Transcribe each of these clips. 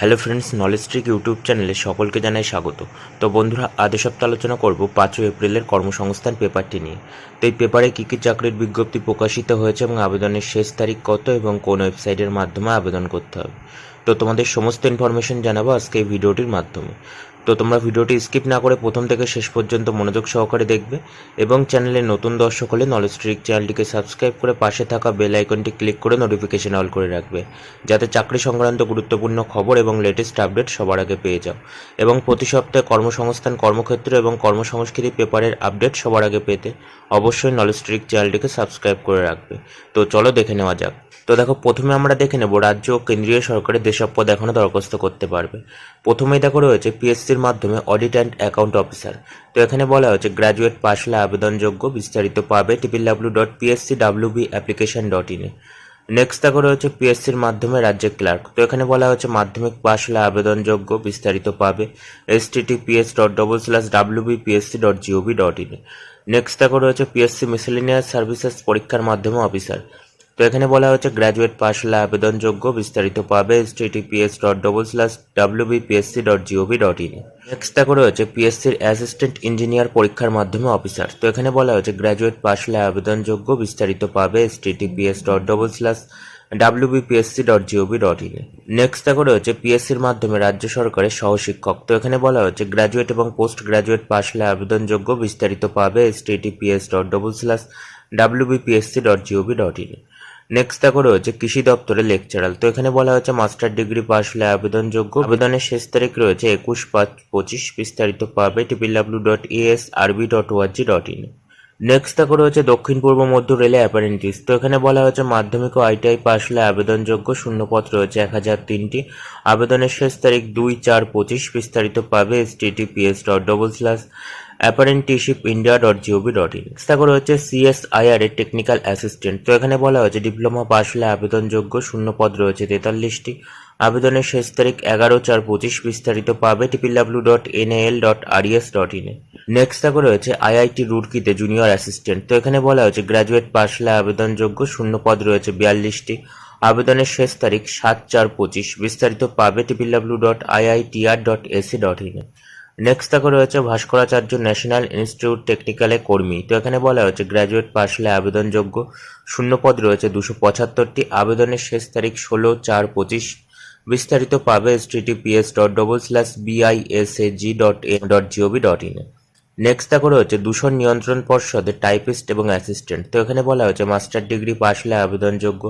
Hello friends knowledge trick YouTube চ্যানেলে সকলকে জানাই স্বাগত। তো বন্ধুরা সপ্তাহ সপ্তাহে আলোচনা করব পাঁচই এপ্রিলের কর্মসংস্থান পেপারটি নিয়ে। তো এই পেপারে কী কী চাকরির বিজ্ঞপ্তি প্রকাশিত হয়েছে এবং আবেদনের শেষ তারিখ কত এবং কোন ওয়েবসাইটের মাধ্যমে আবেদন করতে হবে। তো তোমাদের সমস্ত ইনফরমেশন জানাব আজকে এই ভিডিওটির মাধ্যমে। তো তোমরা ভিডিওটি স্কিপ না করে প্রথম থেকে শেষ পর্যন্ত মনোযোগ সহকারে দেখবে এবং চ্যানেলে নতুন দর্শক হলে নলেজ ট্রিক চ্যানেলটিকে সাবস্ক্রাইব করে পাশে থাকা বেল আইকনটি ক্লিক করে নোটিফিকেশন অল করে রাখবে। যাতে চাকরি সংক্রান্ত গুরুত্বপূর্ণ খবর এবং লেটেস্ট আপডেট সবার আগে পেয়ে যাও। এবং প্রতি সপ্তাহে কর্মসংস্থান, কর্মক্ষেত্র এবং কর্মসংস্কৃতি পেপারের আপডেট সবার আগে পেতে অবশ্যই নলেজ ট্রিক চ্যানেলটিকে সাবস্ক্রাইব করে রাখবে। তো চলো দেখে নেওয়া যাক। তো দেখো, প্রথমে আমরা দেখে নেব রাজ্য ও কেন্দ্রীয় সরকারের যেসব পদ এখনও দরখাস্ত করতে পারবে। প্রথমেই দেখো রয়েছে পিএসসির মাধ্যমে অডিট অ্যান্ড অ্যাকাউন্ট অফিসার। তো এখানে বলা হয়েছে, গ্র্যাজুয়েট পাশ হলে আবেদনযোগ্য, বিস্তারিত পাবে triple W dot PSC W B application dot ইনে নেক্সট দেখো রয়েছে পিএসসির মাধ্যমে রাজ্যের ক্লার্ক তো এখানে বলা হয়েছে, মাধ্যমিক পাশ হলে আবেদনযোগ্য, বিস্তারিত পাবে H TTPS dot double slash W B PSC dot GOV dot ইনে নেক্সট দেখো রয়েছে পিএসসি মিসেলিনিয়াস সার্ভিসেস পরীক্ষার মাধ্যমে অফিসার তো এখানে বলা হচ্ছে গ্র্যাজুয়েট পাশ হলে আবেদনযোগ্য বিস্তারিত পাবে H TTPS dot double slash W BPSC dot GOV dot in next দেখো রয়েছে পিএসসির অ্যাসিস্ট্যান্ট ইঞ্জিনিয়ার পরীক্ষার মাধ্যমে অফিসার তো এখানে বলা হয়েছে গ্র্যাজুয়েট পাশ হলে আবেদনযোগ্য বিস্তারিত পাবে H TTPS dot double slash W BPSC dot GOV dot in next দেখো রয়েছে পিএসসির মাধ্যমে রাজ্য সরকারের সহশিক্ষক। তো এখানে বলা হয়েছে গ্র্যাজুয়েট এবং পোস্ট গ্র্যাজুয়েট পাশ হলে আবেদনযোগ্য বিস্তারিত পাবে H TTPS dot double slash W BPSC dot GOV dot in next দেখো রয়েছে কৃষি দপ্তরে লেকচারাল তো এখানে বলা হয়েছে মাস্টার ডিগ্রি পাস হলে আবেদনযোগ্য। আবেদনের শেষ তারিখ রয়েছে একুশ পাঁচ পঁচিশ। বিস্তারিত পাবে triple W dot ES RB dot ORG dot in next দেখো রয়েছে দক্ষিণ পূর্ব মধ্য রেলে অ্যাপারেন্টিস তো এখানে বলা হয়েছে মাধ্যমিক ও আইটিআই পাশ হলে আবেদনযোগ্য শূন্যপদ রয়েছে এক হাজার তিনটি। আবেদনের শেষ তারিখ দুই চার পঁচিশ, বিস্তারিত পাবে H TTPS dot double slash apprenticeship India dot GOV dot in তারপর হচ্ছে সিএসআইআর এর টেকনিক্যাল অ্যাসিস্ট্যান্ট তো এখানে বলা হয়েছে ডিপ্লোমা পাশ হলে আবেদনযোগ্য শূন্য পদ রয়েছে তেতাল্লিশটি। আবেদনের শেষ তারিখ এগারো চার পঁচিশ বিস্তারিত পাবে triple W dot NL dot RES dot ইনে নেক্সট তারপর রয়েছে আইআইটি রুড়কিতে জুনিয়র অ্যাসিস্ট্যান্ট তো এখানে বলা হয়েছে গ্র্যাজুয়েট পাশ হলে আবেদনযোগ্য শূন্য পদ রয়েছে বিয়াল্লিশটি। আবেদনের শেষ তারিখ সাত চার পঁচিশ বিস্তারিত পাবে triple W dot IITR dot AC dot ইনে নেক্সট দেখো রয়েছে ভাস্করাচার্য ন্যাশনাল ইনস্টিটিউট টেকনিক্যালে কর্মী। তো এখানে বলা হচ্ছে গ্র্যাজুয়েট পাশ হলে আবেদনযোগ্য শূন্যপদ রয়েছে দুশো পঁচাত্তরটি। আবেদনের শেষ তারিখ ষোলো চার পঁচিশ বিস্তারিত পাবে H TTPS dot double slash BISAG dot A dot GOV dot in next দেখো রয়েছে দূষণ নিয়ন্ত্রণ পর্ষদে টাইপিস্ট এবং অ্যাসিস্ট্যান্ট তো এখানে বলা হয়েছে মাস্টার ডিগ্রি পাশ হলে আবেদনযোগ্য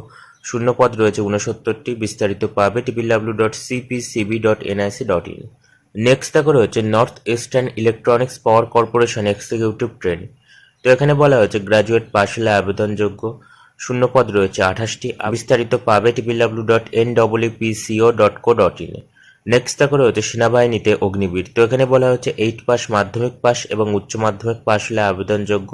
শূন্যপদ রয়েছে উনসত্তরটি বিস্তারিত পাবে triple W dot CPCB dot NIC dot in next দেখো রয়েছে North Eastern Electronics Power Corporation executive train তো এখানে বলা হয়েছে গ্র্যাজুয়েট পাস হলে আবেদনযোগ্য শূন্যপদ রয়েছে আঠাশটি। বিস্তারিত পাবে triple W dot N W P CO dot co dot ইনে নেক্সট দেখো, রয়েছে সেনাবাহিনীতে অগ্নিবীর। তো এখানে বলা হচ্ছে এইট পাস মাধ্যমিক পাস এবং উচ্চ মাধ্যমিক পাস হলে আবেদনযোগ্য।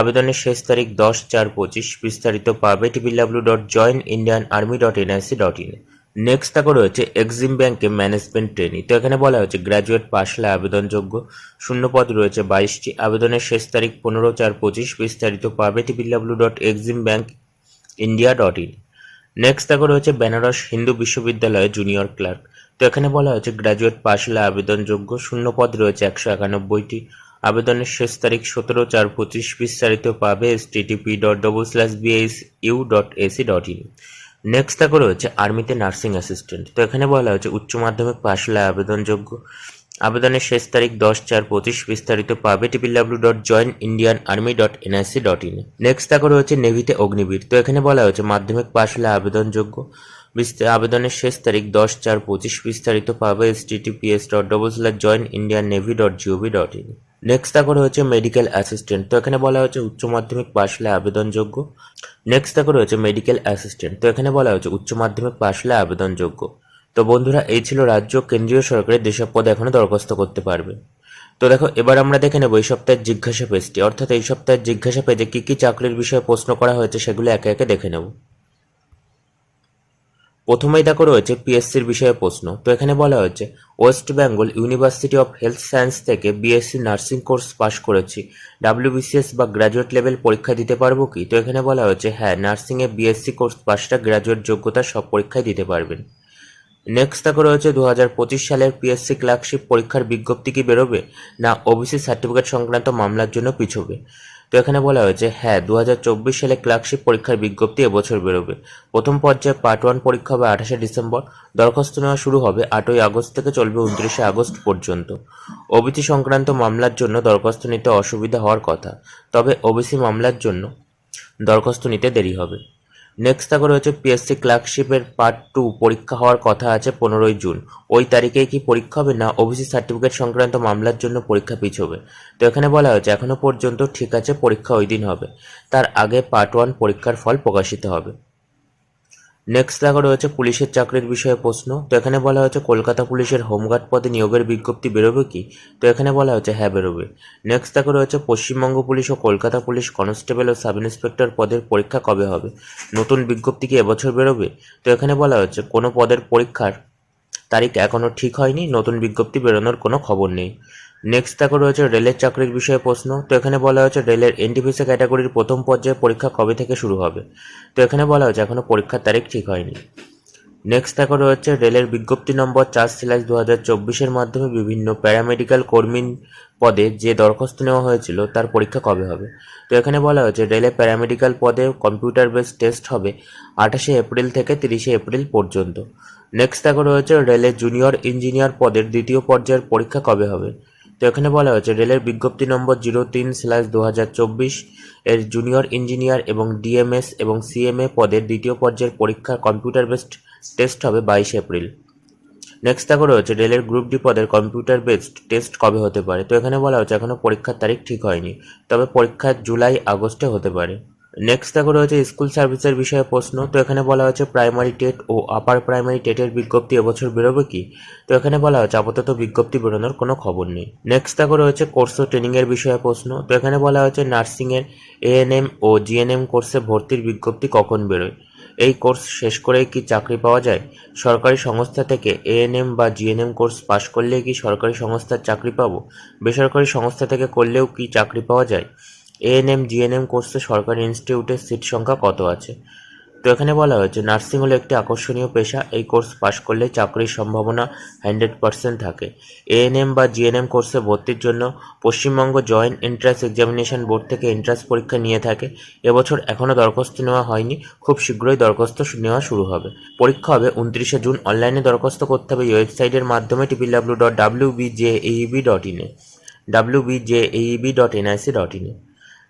আবেদনের শেষ তারিখ দশ চার পঁচিশ। বিস্তারিত পাবে triple W dot join Indian Army dot NIC dot in next দেখো রয়েছে এক্সিম ব্যাংকে ম্যানেজমেন্ট ট্রেনিং তো এখানে বলা হচ্ছে গ্র্যাজুয়েট পাশ হলে আবেদনযোগ্য। শূন্যপদ রয়েছে বাইশটি। আবেদনের শেষ তারিখ পনেরো চার পঁচিশ। বিস্তারিত পাবে triple W dot Exim Bank India dot in next দেখো রয়েছে বেনারস হিন্দু বিশ্ববিদ্যালয়ে জুনিয়র ক্লার্ক তো এখানে বলা হচ্ছে গ্র্যাজুয়েট পাশ হলে আবেদনযোগ্য। শূন্যপদ রয়েছে একশো একানব্বইটি। আবেদনের শেষ তারিখ সতেরো চার পঁচিশ। বিস্তারিত পাবে H TTP dot double slash BS U dot AC dot in next দেখো রয়েছে আর্মিতে নার্সিং অ্যাসিস্ট্যান্ট তো এখানে বলা হচ্ছে উচ্চ মাধ্যমিক পাশ হলে আবেদনযোগ্য। আবেদনের শেষ তারিখ দশ চার পঁচিশ বিস্তারিত পাবে triple W dot join Indian Army dot NIC dot in next দেখো রয়েছে নেভিতে অগ্নিবীর। তো এখানে বলা হয়েছে মাধ্যমিক পাশ হলে আবেদনযোগ্য। বিস্তা- আবেদনের শেষ তারিখ দশ চার পঁচিশ বিস্তারিত পাবে H TTPS dot double slash join Indian Navy dot GOV dot in next medical রয়েছে মেডিকেল অ্যাসিস্ট্যান্ট তো এখানে বলা হচ্ছে উচ্চ মাধ্যমিক পাশ হলে আবেদনযোগ্য। নেক্সট দেখো রয়েছে মেডিকেল অ্যাসিস্ট্যান্ট তো এখানে বলা হচ্ছে উচ্চ মাধ্যমিক পাশ হলে আবেদনযোগ্য। তো বন্ধুরা, এই ছিল রাজ্য কেন্দ্রীয় সরকারের যেসব পদ এখনও দরখাস্ত করতে পারবে। তো দেখো, এবার আমরা দেখে নেব এই সপ্তাহের জিজ্ঞাসা পেজটি। অর্থাৎ এই সপ্তাহের জিজ্ঞাসা পেজে কি কি চাকরির বিষয়ে প্রশ্ন করা হয়েছে সেগুলো একে একে দেখে নেব। প্রথমেই দেখো রয়েছে পিএসসির বিষয়ে প্রশ্ন। তো এখানে বলা হয়েছে, West Bengal University of Health Science থেকে বিএসসি নার্সিং কোর্স পাশ করেছি। ডাব্লিউবিসিএস বা গ্র্যাজুয়েট লেভেল পরীক্ষা দিতে পারব কি? তো এখানে বলা হয়েছে হ্যাঁ নার্সিংয়ে বিএসসি কোর্স পাশটা গ্র্যাজুয়েট যোগ্যতার সব পরীক্ষায় দিতে পারবেন। নেক্সট দেখো রয়েছে দু হাজার পঁচিশ সালের পিএসসি ক্লার্কশিপ পরীক্ষার বিজ্ঞপ্তি কি বেরোবে? না ওবিসি সার্টিফিকেট সংক্রান্ত মামলার জন্য পিছবে। তো এখানে বলা হয়েছে হ্যাঁ দু হাজার চব্বিশ সালে ক্লার্কশিপ পরীক্ষার বিজ্ঞপ্তি এবছর বেরোবে। প্রথম পর্যায়ে পার্ট ওয়ান পরীক্ষা হবে আঠাশে ডিসেম্বর। দরখাস্ত নেওয়া শুরু হবে আটই আগস্ট থেকে চলবে উনত্রিশে আগস্ট পর্যন্ত। ওবিসি সংক্রান্ত মামলার জন্য দরখাস্ত নিতে অসুবিধা হওয়ার কথা। তবে ওবিসি মামলার জন্য দরখাস্ত নিতে দেরি হবে। নেক্সট থাকা রয়েছে পিএসসি ক্লার্কশিপের পার্ট টু পরীক্ষা হওয়ার কথা আছে পনেরোই জুন। ওই তারিখেই কি পরীক্ষা হবে না ওবিসি সার্টিফিকেট সংক্রান্ত মামলার জন্য পরীক্ষা পিছবে তো এখানে বলা হয়েছে এখনও পর্যন্ত ঠিক আছে, পরীক্ষা ওই দিন হবে। তার আগে পার্ট ওয়ান পরীক্ষার ফল প্রকাশিত হবে। নেক্সট দেখা রয়েছে পুলিশের চাকরির বিষয়ে প্রশ্ন। তো এখানে বলা হয়েছে, কলকাতা পুলিশের হোমগার্ড পদে নিয়োগের বিজ্ঞপ্তি বেরোবে কি? তো এখানে বলা হয়েছে হ্যাঁ বেরোবে। নেক্সট দেখা রয়েছে, পশ্চিমবঙ্গ পুলিশ ও কলকাতা পুলিশ কনস্টেবল ও সাব ইন্সপেক্টর পদের পরীক্ষা কবে হবে? নতুন বিজ্ঞপ্তি কি এবছর বেরোবে? তো এখানে বলা হয়েছে, কোনো পদের পরীক্ষার তারিখ এখনও ঠিক হয়নি, নতুন বিজ্ঞপ্তি বেরোনোর কোনো খবর নেই। নেক্সট দেখো রয়েছে রেলের চাকরির বিষয়ে প্রশ্ন। তো এখানে বলা হয়েছে রেলের এনটিপিসি ক্যাটাগরির প্রথম পর্যায়ে পরীক্ষা কবে থেকে শুরু হবে? তো এখানে বলা হয়েছে এখনও পরীক্ষার তারিখ ঠিক হয়নি। নেক্সট দেখো রয়েছে রেলের বিজ্ঞপ্তি নম্বর চার স্ল্যাশ দু হাজার চব্বিশের মাধ্যমে বিভিন্ন প্যারামেডিক্যাল কর্মী পদে যে দরখাস্ত নেওয়া হয়েছিল তার পরীক্ষা কবে হবে? তো এখানে বলা হয়েছে রেলে প্যারামেডিক্যাল পদে কম্পিউটার বেসড টেস্ট হবে আঠাশে এপ্রিল থেকে তিরিশে এপ্রিল পর্যন্ত। নেক্সট দেখো রয়েছে রেলের জুনিয়র ইঞ্জিনিয়ার পদের দ্বিতীয় পর্যায়ের পরীক্ষা কবে হবে? তো এখানে বলা হয়েছে, রেলের বিজ্ঞপ্তি নম্বর জিরো তিন স্ল্যাশ দু হাজার চব্বিশ এর জুনিয়র ইঞ্জিনিয়ার এবং ডিএমএস এবং সিএমএ পদের দ্বিতীয় পর্যায়ের পরীক্ষার কম্পিউটার বেসড টেস্ট হবে বাইশে এপ্রিল। নেক্সট দেখো রয়েছে, রেলের গ্রুপ ডি পদের কম্পিউটার বেসড টেস্ট কবে হতে পারে? তো এখানে বলা হচ্ছে এখনও পরীক্ষার তারিখ ঠিক হয়নি, তবে পরীক্ষা জুলাই আগস্টে হতে পারে। নেক্সট দেখো রয়েছে স্কুল সার্ভিসের বিষয়ে প্রশ্ন। তো এখানে বলা হচ্ছে প্রাইমারি টেট ও আপার প্রাইমারি টেটের বিজ্ঞপ্তি এবছর বেরোবে কি? তো এখানে বলা হচ্ছে আপাতত বিজ্ঞপ্তি বেরোনোর কোনো খবর নেই। নেক্সট দেখো রয়েছে কোর্স ও ট্রেনিংয়ের বিষয়ে প্রশ্ন। তো এখানে বলা হচ্ছে নার্সিংয়ের এএনএম ও জিএনএম কোর্সে ভর্তির বিজ্ঞপ্তি কখন বেরোয়? এই কোর্স শেষ করেই কি চাকরি পাওয়া যায়? সরকারি সংস্থা থেকে এএনএম বা জিএনএম কোর্স পাশ করলেই কি সরকারি সংস্থার চাকরি পাবো? বেসরকারি সংস্থা থেকে করলেও কি চাকরি পাওয়া যায়? এএনএম জিএনএম কোর্সে সরকারি ইনস্টিটিউটের সিট সংখ্যা কত আছে? তো এখানে বলা হয়েছে নার্সিং হলো একটি আকর্ষণীয় পেশা। এই কোর্স পাশ করলে চাকরির সম্ভাবনা হান্ড্রেড পার্সেন্ট থাকে। এএনএম বা জিএনএম কোর্সে ভর্তির জন্য Paschimbanga joint entrance examination board থেকে এন্ট্রান্স পরীক্ষা নিয়ে থাকে। এবছর এখনও দরখাস্ত নেওয়া হয়নি। খুব শীঘ্রই দরখাস্ত নেওয়া শুরু হবে। পরীক্ষা হবে উনত্রিশে জুন। অনলাইনে দরখাস্ত করতে হবে ওয়েবসাইটের মাধ্যমে triple W dot W BJEB dot ইনে W BJEB dot NIC dot ইনে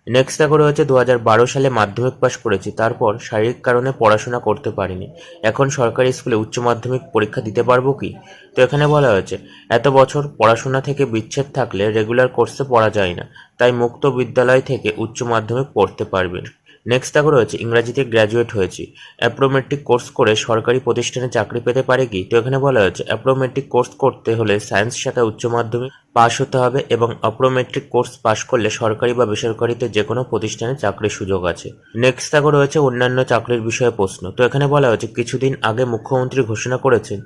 নেক্সট দেখো হচ্ছে দু হাজার বারো সালে মাধ্যমিক পাশ করেছি, তারপর শারীরিক কারণে পড়াশোনা করতে পারিনি। এখন সরকারি স্কুলে উচ্চ মাধ্যমিক পরীক্ষা দিতে পারব কি? তো এখানে বলা হয়েছে, এত বছর পড়াশোনা থেকে বিচ্ছেদ থাকলে রেগুলার কোর্সে পড়া যায় না, তাই মুক্ত বিদ্যালয় থেকে উচ্চ মাধ্যমিক পড়তে পারবেন। নেক্সট দেখো রয়েছে, ইংরাজিতে গ্র্যাজুয়েট হয়েছি। অ্যাপ্রোমেট্রিক কোর্স করে সরকারি প্রতিষ্ঠানে চাকরি পেতে পারে কি? তো এখানে বলা হয়েছে অ্যাপ্রোমেট্রিক কোর্স করতে হলে সায়েন্স শাখায় উচ্চ মাধ্যমিক পাশ হতে হবে এবং অপ্রোমেট্রিক কোর্স পাশ করলে সরকারি বা বেসরকারিতে যে কোনো প্রতিষ্ঠানে চাকরির সুযোগ আছে। নেক্সট দেখো রয়েছে, অন্যান্য চাকরির বিষয়ে প্রশ্ন। তো এখানে বলা হয়েছে, কিছুদিন আগে মুখ্যমন্ত্রী ঘোষণা করেছেন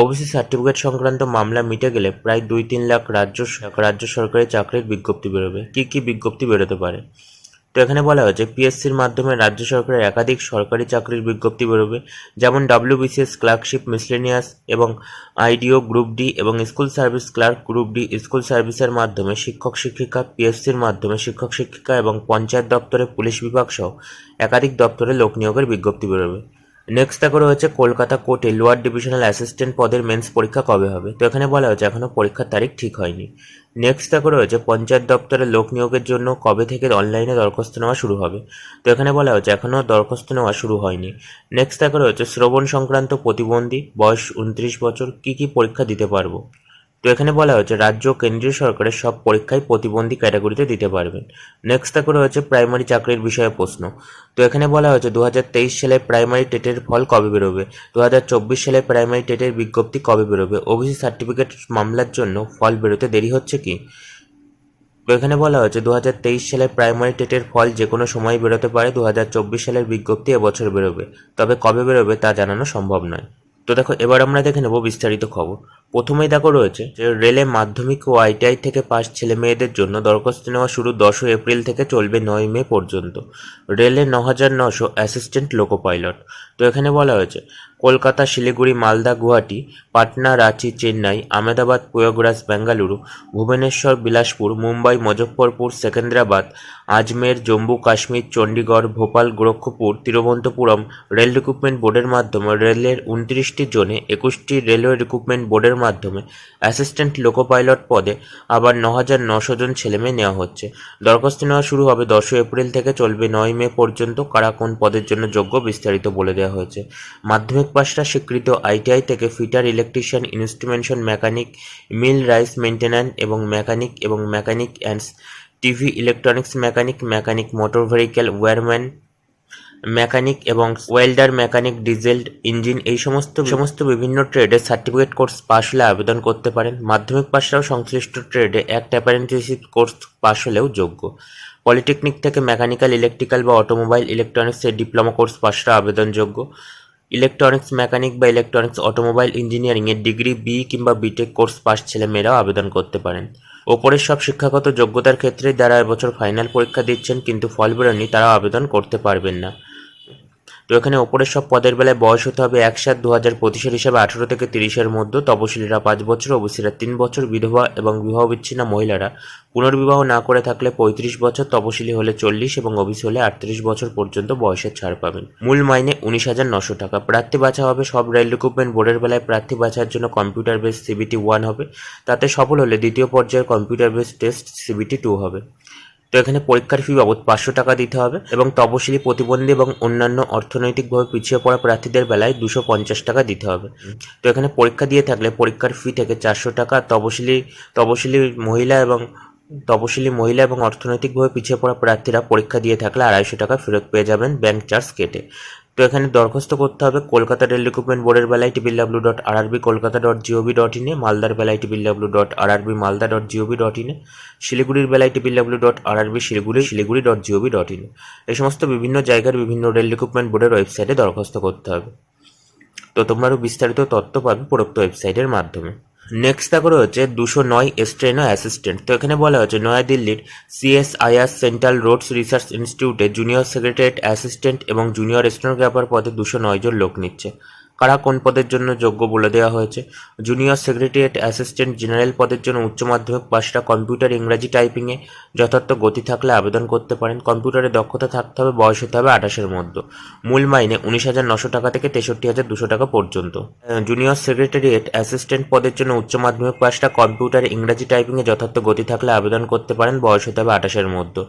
ওবিসি সার্টিফিকেট সংক্রান্ত মামলা মিটে গেলে প্রায় দুই তিন লাখ রাজ্য রাজ্য সরকারি চাকরির বিজ্ঞপ্তি বেরোবে। কি কি বিজ্ঞপ্তি বেরোতে পারে? তো এখানে বলা হয়েছে পিএসসির মাধ্যমে রাজ্য সরকারের একাধিক সরকারি চাকরির বিজ্ঞপ্তি বেরোবে, যেমন ডাব্লিউবিসিএস ক্লার্কশিপ মিসলেনিয়াস এবং আইডিও গ্রুপ ডি এবং school service clerk group D school সার্ভিসের মাধ্যমে শিক্ষক, শিক্ষিকা পিএসসির মাধ্যমে শিক্ষক, শিক্ষিকা এবং পঞ্চায়েত দপ্তরে পুলিশ বিভাগ সহ একাধিক দপ্তরে লোক নিয়োগের বিজ্ঞপ্তি বেরোবে। নেক্সট দেখো রয়েছে কলকাতা কোর্টে লোয়ার ডিভিশনাল অ্যাসিস্ট্যান্ট পদের মেন্স পরীক্ষা কবে হবে? তো এখানে বলা হয়েছে এখনও পরীক্ষার তারিখ ঠিক হয়নি। নেক্সট দেখো রয়েছে পঞ্চায়েত দপ্তরে লোক নিয়োগের জন্য কবে থেকে অনলাইনে দরখাস্ত নেওয়া শুরু হবে? তো এখানে বলা হয়েছে এখনও দরখাস্ত নেওয়া শুরু হয়নি। নেক্সট দেখো রয়েছে শ্রবণ সংক্রান্ত প্রতিবন্ধী, বয়স উনত্রিশ বছর, কি কি পরীক্ষা দিতে পারব? তো এখানে বলা হয়েছে, রাজ্য কেন্দ্রীয় সরকারের সব পরীক্ষায় প্রতিবন্ধী ক্যাটাগরিতে দিতে পারবেন। নেক্সট দেখো রয়েছে প্রাইমারি চাকরির বিষয়ে প্রশ্ন। তো এখানে বলা হয়েছে দু হাজার তেইশ সালে প্রাইমারি টেটের ফল কবে বেরোবে? দু হাজার চব্বিশ সালে প্রাইমারি টেটের বিজ্ঞপ্তি কবে বেরোবে? ওবিসি সার্টিফিকেট মামলার জন্য ফল বেরোতে দেরি হচ্ছে কি? তো এখানে বলা হয়েছে দু হাজার তেইশ সালে প্রাইমারি টেটের ফল যে কোনো সময় বেরোতে পারে দু হাজার চব্বিশ সালের বিজ্ঞপ্তি এবছর বেরোবে। তবে কবে বেরোবে তা জানানো সম্ভব নয়। তো দেখো, এবার আমরা দেখে নেব বিস্তারিত খবর। প্রথমেই দেখো রয়েছে যে রেলে মাধ্যমিক ও আইটিআই থেকে পাশ ছেলে মেয়েদের জন্য দরখাস্ত নেওয়া শুরু দশই এপ্রিল থেকে চলবে নয় মে পর্যন্ত। রেলে ন হাজার নশো অ্যাসিস্ট্যান্ট লোকো পাইলট। তো এখানে বলা হয়েছে কলকাতা, শিলিগুড়ি, মালদা, গুয়াহাটি, পাটনা, রাঁচি, চেন্নাই, আহমেদাবাদ, প্রয়াগরাজ, বেঙ্গালুরু, ভুবনেশ্বর, বিলাসপুর, মুম্বাই, মুজফ্ফরপুর, সেকেন্দ্রাবাদ, আজমের, জম্মু, কাশ্মীর, চণ্ডীগড়, ভোপাল, গোরক্ষপুর, তিরুবনন্তপুরম রেল রিক্রুটমেন্ট বোর্ডের মাধ্যমে রেলের উনত্রিশটি জোনে একুশটি রেলওয়ে রিক্রুটমেন্ট বোর্ডের মাধ্যমে অ্যাসিস্ট্যান্ট লোকো পাইলট পদে আবার ন হাজার নশো জন ছেলেমেয়ে নেওয়া হচ্ছে। দরখাস্ত নেওয়া শুরু হবে দশই এপ্রিল থেকে, চলবে নয় মে পর্যন্ত কারা কোন পদের জন্য যোগ্য বিস্তারিত বলে দেওয়া হয়েছে। মাধ্যমিক পাশটা স্বীকৃত আইটিআই থেকে fitter electrician instrumentation, mechanic mill rice maintenance এবং মেকানিক এবং mechanic and TV electronics, mechanic mechanic motor vehicle wireman mechanic এবং ওয়েল্ডার, মেকানিক, ডিজেল, ইঞ্জিন এই সমস্ত সমস্ত বিভিন্ন ট্রেডে সার্টিফিকেট কোর্স পাশ হলে আবেদন করতে পারেন। মাধ্যমিক পাশরাও সংশ্লিষ্ট ট্রেডে একটা অ্যাপারেন্টিসিপ কোর্স পাশ হলেও যোগ্য। পলিটেকনিক থেকে মেকানিক্যাল, ইলেকট্রিক্যাল বা অটোমোবাইল ইলেকট্রনিক্সের ডিপ্লোমা কোর্স পাশরা আবেদনযোগ্য। ইলেকট্রনিক্স মেকানিক বা ইলেকট্রনিক্স অটোমোবাইল ইঞ্জিনিয়ারিংয়ের ডিগ্রি বি কিংবা বিটেক কোর্স পাস ছেলেমেয়েরাও আবেদন করতে পারেন। ওপরের সব শিক্ষাগত যোগ্যতার ক্ষেত্রে যারা এবছর ফাইনাল পরীক্ষা দিচ্ছেন কিন্তু ফল বেরোয়নি, তারাও আবেদন করতে পারবেন না। তো এখানে ওপরের সব পদের বেলায় বয়স হতে হবে এক সাত দু হাজার পঁচিশের হিসাবে আঠেরো থেকে তিরিশের মধ্যে। তপশিলীরা পাঁচ বছর, ওবিসিরা তিন বছর, বিধবা এবং বিবাহ বিচ্ছিন্ন মহিলারা পুনর্বিবাহ না করে থাকলে পঁয়ত্রিশ বছর, তপশিলি হলে চল্লিশ এবং ওবিসি হলে আটত্রিশ বছর পর্যন্ত বয়সের ছাড় পাবেন। মূল মাইনে উনিশ হাজার নশো টাকা। প্রার্থী বাছা হবে সব রেল রিক্রুটমেন্ট বোর্ডের বেলায় প্রার্থী বাছার জন্য কম্পিউটার বেস সিবিটি ওয়ান হবে। তাতে সফল হলে দ্বিতীয় পর্যায়ের computer base test CBT two হবে। তো এখানে পরীক্ষার ফি বাবদ পাঁচশো টাকা দিতে হবে এবং তপশিলি প্রতিবন্ধী এবং অন্যান্য অর্থনৈতিকভাবে পিছিয়ে পড়া প্রার্থীদের বেলায় দুশো পঞ্চাশ টাকা দিতে হবে। তো এখানে পরীক্ষা দিয়ে থাকলে পরীক্ষার ফি থেকে চারশো টাকা তপশিলি তপশিলি মহিলা এবং, তপশিলি মহিলা এবং অর্থনৈতিকভাবে পিছিয়ে পড়া প্রার্থীরা পরীক্ষা দিয়ে থাকলে আড়াইশো টাকা ফেরত পেয়ে যাবেন ব্যাংক চার্জ কেটে। তো এখানে দরখাস্ত করতে হবে কলকাতা রেল রিক্রুটমেন্ট বোর্ডের বেলায় triple W dot RRB Kolkata dot GOV dot ইনে মালদার বেলায় W dot RRB Malda dot GOV dot ইনে শিলিগুড়ির বেলায় W dot RRB Siliguri Siliguri dot GOV dot ইনে এই সমস্ত বিভিন্ন জায়গার বিভিন্ন রেল রিক্রুটমেন্ট বোর্ডের ওয়েবসাইটে দরখাস্ত করতে হবে। তো তোমরা আরও বিস্তারিত তথ্য পাবে উপরোক্ত ওয়েবসাইটের মাধ্যমে। নেক্সট দেখো হচ্ছে দুশো নয় স্ট্রেনো অ্যাসিস্ট্যান্ট তো এখানে বলা হয়েছে নয়াদিল্লির সিএসআইআর সেন্ট্রাল রোডস রিসার্চ ইনস্টিটিউটে জুনিয়র সেক্রেটারিয়েট অ্যাসিস্ট্যান্ট এবং জুনিয়র স্টেনোগ্রাফার পদে দুশো নয় জন লোক নিচ্ছে। কারা কোন পদের জন্য যোগ্য বলে দেওয়া হয়েছে? জুনিয়র সেক্রেটারিয়েট অ্যাসিস্ট্যান্ট জেনারেল পদের জন্য উচ্চ মাধ্যমিক পাশটা কম্পিউটার ইংরাজি টাইপিংয়ে যথার্থ গতি থাকলে আবেদন করতে পারেন। কম্পিউটারে দক্ষতা থাকতে হবে, বয়স হতে হবে আঠাশের মধ্যে। মূল মাইনে উনিশ হাজার নশো টাকা থেকে তেষট্টি হাজার দুশো টাকা পর্যন্ত। জুনিয়র সেক্রেটারিয়েট অ্যাসিস্ট্যান্ট পদের জন্য উচ্চ মাধ্যমিক পাশটা কম্পিউটার ইংরাজি টাইপিংয়ে যথার্থ গতি থাকলে আবেদন করতে পারেন, বয়স হতে হবে আঠাশের মধ্যে।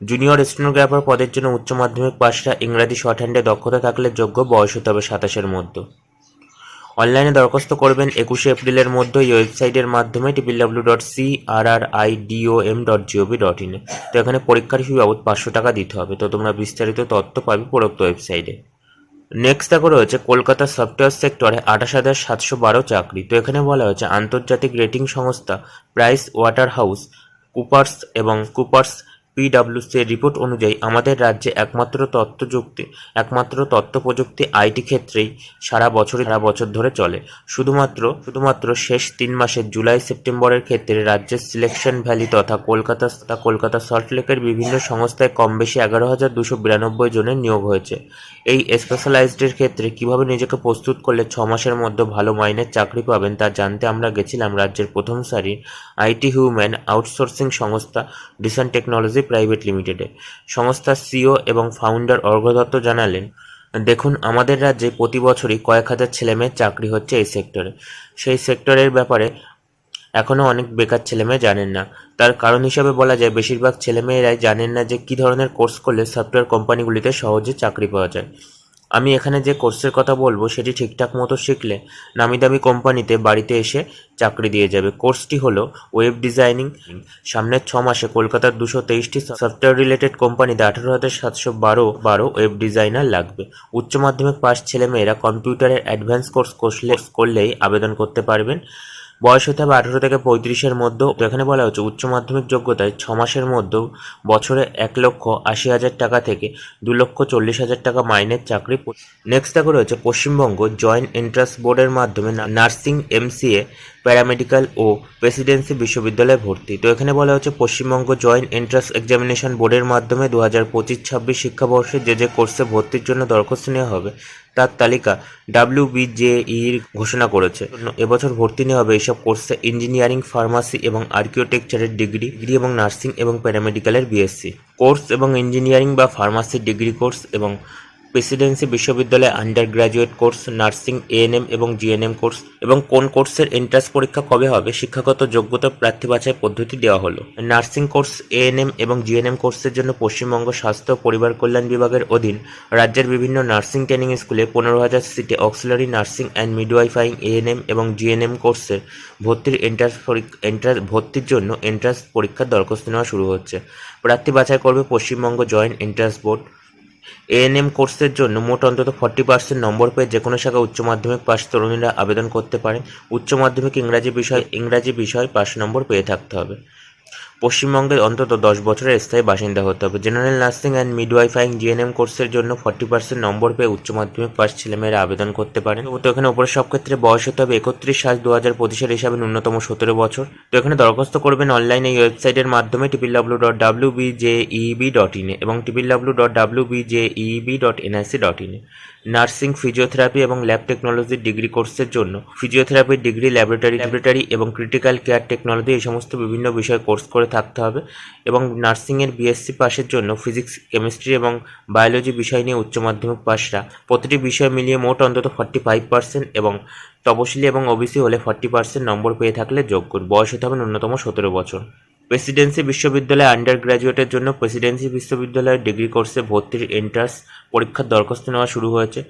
জুনিয়র স্টেনোগ্রাফার পদের জন্য উচ্চ মাধ্যমিক পাশটা ইংরাজি শর্ট হ্যান্ডে দক্ষতা থাকলে যোগ্য বয়স হতে হবে সাতাশের মধ্যে। অনলাইনে দরখাস্ত করবেন একুশে এপ্রিলের মধ্যে এই ওয়েবসাইটের মাধ্যমে triple W dot C R R I DOM dot GOV dot ইনে তো এখানে পরীক্ষার ফি বাবদ পাঁচশো টাকা দিতে হবে। তো তোমরা বিস্তারিত তথ্য পাবে উপরোক্ত ওয়েবসাইটে। নেক্সট দেখো রয়েছে, কলকাতা সফটওয়্যার সেক্টরে আঠাশ হাজার সাতশো বারো চাকরি। তো এখানে বলা হয়েছে, আন্তর্জাতিক রেটিং সংস্থা প্রাইস ওয়াটার হাউস কুপার্স এবং কুপার্স পিডাব্লিউসি এর রিপোর্ট অনুযায়ী আমাদের রাজ্যে একমাত্র তথ্য একমাত্র তথ্য প্রযুক্তি আইটি ক্ষেত্রেই সারা বছর সারা বছর ধরে চলে। শুধুমাত্র শুধুমাত্র শেষ তিন মাসের জুলাই, সেপ্টেম্বরের ক্ষেত্রে রাজ্যের সিলেকশন ভ্যালি তথা কলকাতা তথা কলকাতা সল্টলেকের বিভিন্ন সংস্থায় কম বেশি এগারো হাজার দুশো বিরানব্বই জনের নিয়োগ হয়েছে। এই স্পেশালাইজডের ক্ষেত্রে কীভাবে নিজেকে প্রস্তুত করলে ছ মাসের মধ্যে ভালো মাইনের চাকরি পাবেন তা জানতে আমরা গেছিলাম রাজ্যের প্রথম সারির আইটি হিউম্যান আউটসোর্সিং সংস্থা, ডিসান টেকনোলজি প্রাইভেট লিমিটেডে সংস্থার সিও এবং ফাউন্ডার অর্ঘ্য দত্ত জানালেন, দেখুন, আমাদের রাজ্যে প্রতি বছরই কয়েক হাজার ছেলেমেয়ের চাকরি হচ্ছে এই সেক্টরে। সেই সেক্টরের ব্যাপারে এখনও অনেক বেকার ছেলেমেয়ে জানেন না। তার কারণ হিসাবে বলা যায়, বেশিরভাগ ছেলেমেয়েরাই জানেন না যে কী ধরনের কোর্স করলে সফটওয়্যার কোম্পানিগুলিতে সহজে চাকরি পাওয়া যায়। আমি এখানে যে কোর্সের কথা বলব, সেটি ঠিকঠাক মতো শিখলে নামি দামি কোম্পানিতে বাড়িতে এসে চাকরি দিয়ে যাবে। কোর্সটি হলো ওয়েব ডিজাইনিং। সামনের ছ মাসে কলকাতার দুশো তেইশটি সফটওয়্যার রিলেটেড কোম্পানিতে আঠারো হাজার সাতশো বারো বারো ওয়েব ডিজাইনার লাগবে। উচ্চ মাধ্যমিক পাস ছেলেমেয়েরা কম্পিউটারের অ্যাডভান্স কোর্স করলে করলেই আবেদন করতে পারবেন। বয়স হতে হবে আঠেরো থেকে পঁয়ত্রিশের মধ্যেও। তো এখানে বলা হচ্ছে উচ্চ মাধ্যমিক যোগ্যতায় ছ মাসের মধ্যেও বছরে এক লক্ষ আশি হাজার টাকা থেকে দু লক্ষ চল্লিশ হাজার টাকা মাইনের চাকরি নেক্সট দেখো রয়েছে, পশ্চিমবঙ্গ জয়েন্ট এন্ট্রান্স বোর্ডের মাধ্যমে নার্সিং এমসিএ প্যারামেডিক্যাল ও প্রেসিডেন্সি বিশ্ববিদ্যালয়ে ভর্তি। তো এখানে বলা হচ্ছে পশ্চিমবঙ্গ জয়েন্ট এন্ট্রান্স এক্সামিনেশন বোর্ডের মাধ্যমে দু হাজার পঁচিশ ছাব্বিশ শিক্ষাবর্ষে যে যে কোর্সে ভর্তির জন্য দরখাস্ত নেওয়া হবে তার তালিকা ডাব্লিউবিজেইর ঘোষণা করেছে। এবছর ভর্তি নেওয়া হবে এসব কোর্সে ইঞ্জিনিয়ারিং, ফার্মাসি এবং আর্কিটেকচারের ডিগ্রি ডিগ্রি এবং নার্সিং এবং প্যারামেডিক্যালের বিএসসি। কোর্স এবং ইঞ্জিনিয়ারিং বা ফার্মাসির ডিগ্রি কোর্স এবং প্রেসিডেন্সি বিশ্ববিদ্যালয়ে under graduate course nursing ANM এবং জিএনএম কোর্স এবং কোন কোর্সের এন্ট্রান্স পরীক্ষা কবে হবে, শিক্ষাগত যোগ্যতা প্রার্থী বাছাই পদ্ধতি দেওয়া হলো। নার্সিং কোর্স এএনএম এবং জিএনএম কোর্সের জন্য পশ্চিমবঙ্গ স্বাস্থ্য ও পরিবার কল্যাণ বিভাগের অধীন রাজ্যের বিভিন্ন নার্সিং ট্রেনিং স্কুলে পনেরো হাজার সিটে auxiliary nursing and midwifing ANM এবং জিএনএম কোর্সের ভর্তির এন্ট্রান্স পরীক্ষা এন্ট্রান্স ভর্তির জন্য এন্ট্রান্স পরীক্ষার দরখাস্ত নেওয়া শুরু হচ্ছে। প্রার্থী বাছাই করবে Paschimbanga joint entrance board ANM কোর্সের জন্য মোট অন্তত ফর্টি পার্সেন্ট নম্বর পেয়ে যে কোনো শাখা উচ্চ মাধ্যমিক পাস তরুণীরা আবেদন করতে পারেন। উচ্চ মাধ্যমিক ইংরাজি বিষয় ইংরাজি বিষয় পাশ নম্বর পেয়ে থাকতে হবে। পশ্চিমবঙ্গের অন্তত দশ বছরের স্থায়ী বাসিন্দা হতে হবে। General nursing and midwifing GNM কোর্সের জন্য ফর্টি পার্সেন্ট নম্বর পেয়ে উচ্চ মাধ্যমিক পাস ছেলেমেয়েরা আবেদন করতে পারেন তো এখানে উপরের সব ক্ষেত্রে বয়স হতে হবে একত্রিশ সাত দু হাজার পঁচিশের হিসাবে ন্যূনতম সতেরো বছর। তো এখানে দরখাস্ত করবেন অনলাইনে এই ওয়েবসাইটের মাধ্যমে triple W dot W BJEB dot ইনে এবং triple W dot W BJEB dot NIC dot ইনে নার্সিং, ফিজিওথেরাপি এবং ল্যাব টেকনোলজির ডিগ্রি কোর্সের জন্য। ফিজিওথেরাপির ডিগ্রি, ল্যাবরেটরি ল্যাবরেটরি এবং ক্রিটিক্যাল কেয়ার টেকনোলজি এই সমস্ত বিভিন্ন বিষয়ে কোর্স করে থাকতে হবে এবং নার্সিংয়ের বিএসসি পাসের জন্য ফিজিক্স, কেমিস্ট্রি এবং বায়োলজি বিষয় নিয়ে উচ্চ মাধ্যমিক পাসরা প্রতিটি বিষয় মিলিয়ে মোট অন্তত ফর্টি ফাইভ পার্সেন্ট এবং তপশিলি এবং ওবিসি হলে ফর্টি পার্সেন্ট নম্বর পেয়ে থাকলে যোগ্য। বয়স হতে হবে ন্যূনতম সতেরো বছর। প্রেসিডেন্সি বিশ্ববিদ্যালয়ে আন্ডার গ্র্যাজুয়েটের জন্য প্রেসিডেন্সি বিশ্ববিদ্যালয়ের ডিগ্রি কোর্সে ভর্তির এন্ট্রান্স পরীক্ষার দরখাস্ত নেওয়া শুরু হয়েছে।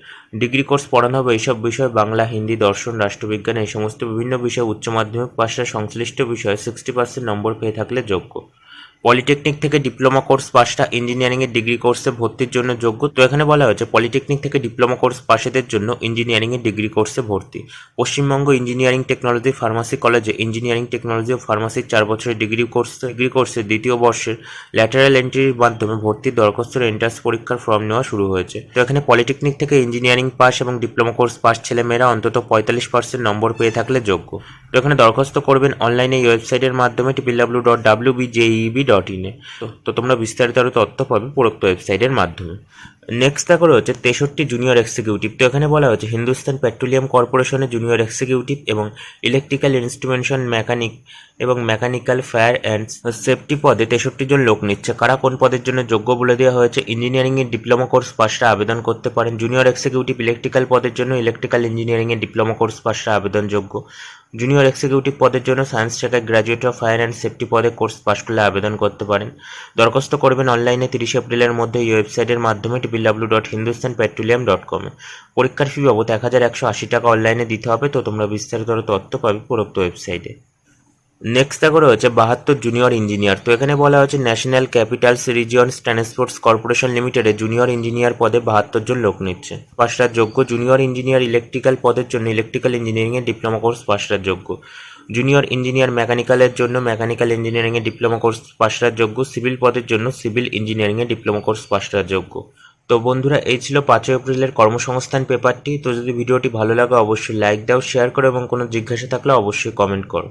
ডিগ্রি কোর্স পড়ানো হবে এইসব বিষয়ে বাংলা, হিন্দি, দর্শন, রাষ্ট্রবিজ্ঞান, এই সমস্ত বিভিন্ন বিষয়ে উচ্চ মাধ্যমিক পাশের সংশ্লিষ্ট বিষয়ে সিক্সটি পার্সেন্ট নম্বর পেয়ে থাকলে যোগ্য। পলিটেকনিক থেকে ডিপ্লোমা কোর্স পাশটা ইঞ্জিনিয়ারিং ইঞ্জিনিয়ারিংয়ের ডিগ্রি কোর্সে ভর্তির জন্য যোগ্য। তো এখানে বলা হয়েছে, পলিটেকনিক থেকে ডিপ্লোমা কোর্স পাশেদের জন্য ইঞ্জিনিয়ারিং ইঞ্জিনিয়ারিংয়ের ডিগ্রি কোর্সে ভর্তি। পশ্চিমবঙ্গ ইঞ্জিনিয়ারিং টেকনোলজি ফার্মাসি কলেজে ইঞ্জিনিয়ারিং টেকনোলজি ও ফার্মাসির চার বছরের ডিগ্রি কোর্স, ডিগ্রি কোর্সে দ্বিতীয় বর্ষের ল্যাটারাল এন্ট্রির মাধ্যমে ভর্তির দরখাস্তের এন্ট্রান্স পরীক্ষার ফর্ম নেওয়া শুরু হয়েছে। তো এখানে পলিটেকনিক থেকে ইঞ্জিনিয়ারিং পাস এবং ডিপ্লোমা কোর্স পাস ছেলেমেয়েরা অন্তত পঁয়তাল্লিশ পার্সেন্ট নম্বর পেয়ে থাকলে যোগ্য। তো এখানে দরখাস্ত করবেন অনলাইনে ওয়েবসাইটের মাধ্যমে triple W dot W BJEB dot ইনে তো তোমরা বিস্তারিত আরও তথ্য পাবে উপরোক্ত ওয়েবসাইটের মাধ্যমে। নেক্সট দেখো রয়েছে তেষট্টি জুনিয়র এক্সিকিউটিভ তো এখানে বলা হয়েছে হিন্দুস্তান পেট্রোলিয়াম কর্পোরেশনের জুনিয়র এক্সিকিউটিভ এবং ইলেকট্রিক্যাল ইনস্ট্রুমেন্টেশন মেকানিক এবং মেকানিক্যাল ফায়ার অ্যান্ড সেফটি পদে তেষট্টি জন লোক নিচ্ছে। কারা কোন পদের জন্য যোগ্য বলে দেওয়া হয়েছে? ইঞ্জিনিয়ারিংয়ের ডিপ্লোমা কোর্স পাশরা আবেদন করতে পারেন। জুনিয়র এক্সিকিউটিভ ইলেকট্রিক্যাল পদের জন্য ইলেকট্রিক্যাল ইঞ্জিনিয়ারিংয়ের ডিপ্লোমা কোর্স পাশরা আবেদনযোগ্য জুনিয়র এক্সিকিউটিভ পদের জন্য সায়েন্স শাখায় graduate of fire and safety পদে কোর্স পাশ করলে আবেদন করতে পারেন। দরখাস্ত করবেন অনলাইনে তিরিশে এপ্রিলের মধ্যে এই ওয়েবসাইটের মাধ্যমে। W dot Hindustan petroleum dot কমে পরীক্ষার ফি বাবদ এক হাজার একশো আশি টাকা অনলাইনে দিতে হবে, তো তোমরা বিস্তারিত তথ্য পাবে উপরোক্ত ওয়েবসাইটে নেক্সট দেখো রয়েছে বাহাত্তর জুনিয়র ইঞ্জিনিয়ার তো এখানে বলা হয়েছে national capitals regions transports corporation লিমিটেডে জুনিয়র ইঞ্জিনিয়ার পদে বাহাত্তর জন লোক নিচ্ছে। পাশটার যোগ্য জুনিয়র ইঞ্জিনিয়ার ইলেকট্রিক্যাল পদের জন্য ইলেকট্রিক্যাল ইঞ্জিনিয়ারিংয়ের ডিপ্লোমা কোর্স পাশটার যোগ্য। জুনিয়র ইঞ্জিনিয়ার মেকানিক্যালের জন্য মেকানিক্যাল ইঞ্জিনিয়ারিংয়ের ডিপ্লোমা কোর্স পাশটার যোগ্য। সিভিল পদের জন্য সিভিল ইঞ্জিনিয়ারিংয়ের ডিপ্লোমা কোর্স পাশটার যোগ্য। তো বন্ধুরা, এই ছিল পাঁচই এপ্রিলের কর্মসংস্থান পেপারটি। তো যদি ভিডিওটি ভালো লাগে, অবশ্যই লাইক দাও শেয়ার করো এবং কোনো জিজ্ঞাসা থাকলে অবশ্যই কমেন্ট করো।